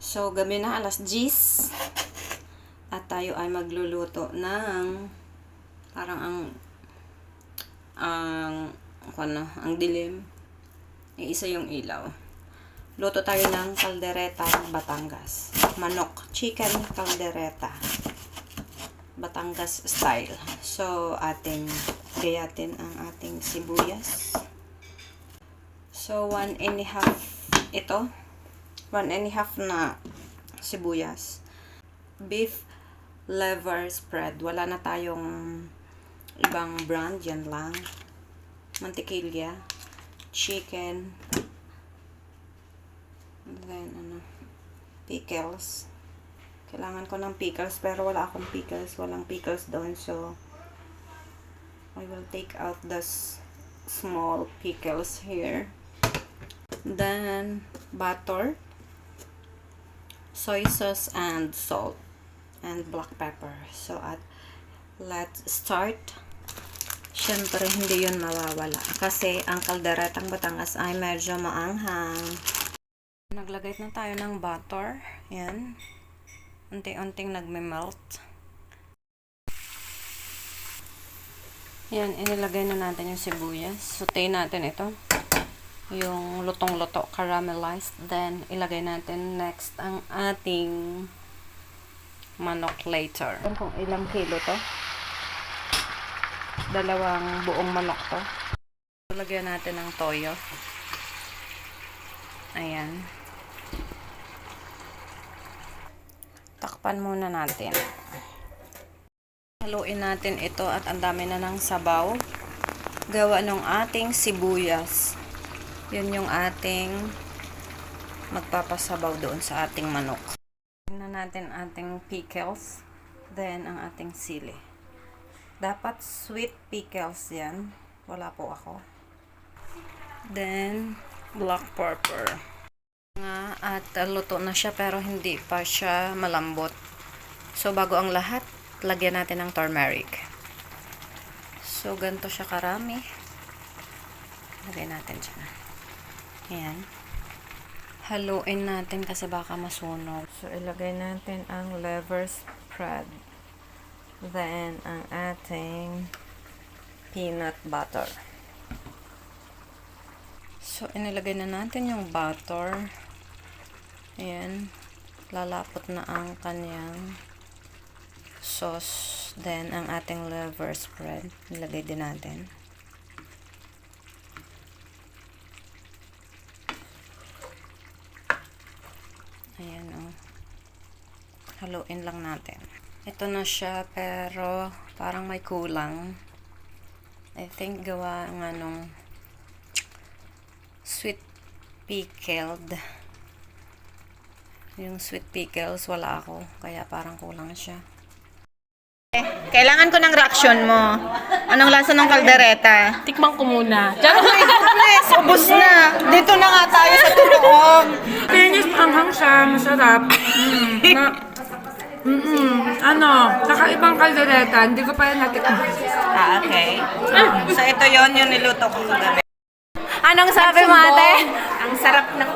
So, gabi na alas 10. At tayo ay magluluto ng parang ang ang ano, ang dilim. Yung isa yung ilaw. Luto tayo ng kaldereta Batangas. Manok. Chicken kaldereta. Batangas style. So, ating gayatin ang ating sibuyas. So, one and a half ito. One and a half na sibuyas. Beef liver spread. Wala na tayong ibang brand. Yan lang. Mantikilya. Chicken. Then, ano, pickles. Kailangan ko ng pickles, pero wala akong pickles. Walang pickles doon, so I will take out the small pickles here. Then, butter, soy sauce, and salt, and black pepper. So, at let's start. Siyempre, hindi yun mawawala. Kasi, ang kalderetang Batangas ay medyo maanghang. Naglagay na tayo ng butter. Yan. Unti-unting nagme-melt. Yan, inilagay na natin yung sibuyas. Sauté natin ito. Yung lutong-luto, caramelized. Then, ilagay natin next ang ating manok later. Kung ilang kilo to. Dalawang buong manok to. Lagyan natin ng toyo. Ayan. Takpan muna natin. Haluin natin ito at ang dami na ng sabaw. Gawa ng ating sibuyas. Yun yung ating magpapasabaw doon sa ating manok. Tingnan natin ating pickles. Then, ang ating sili. Dapat sweet pickles yan. Wala po ako. Then, black pepper. Nga, at luto na siya pero hindi pa siya malambot. So, bago ang lahat, lagyan natin ng turmeric. So, ganito siya karami. Lagay natin dyan. Ayan. Haluin natin kasi baka masunog. So, ilagay natin ang liver spread. Then, ang ating peanut butter. So, inilagay na natin yung butter. Ayan. Lalapot na ang kanyang sauce. Then, ang ating liver spread. Nilagay din natin. Ayan, oh. Haluin lang natin. Ito na siya, pero parang may kulang. I think gawa ng anong sweet pickled. Yung sweet pickles, wala ako. Kaya parang kulang siya. Kailangan ko ng reaction mo. Anong lasa ng kaldereta? Tikman ko muna. Ay, goodness! Ubus na! Dito na nga tayo sa tutuog. Masarap. Mm, na, mm ano, kakaibang kaldereta. Hindi ko pa yan natikman. Ah, okay. So, ito yon yung niluto ko kagabi. Anong sabi mo, ate? Ang sarap ng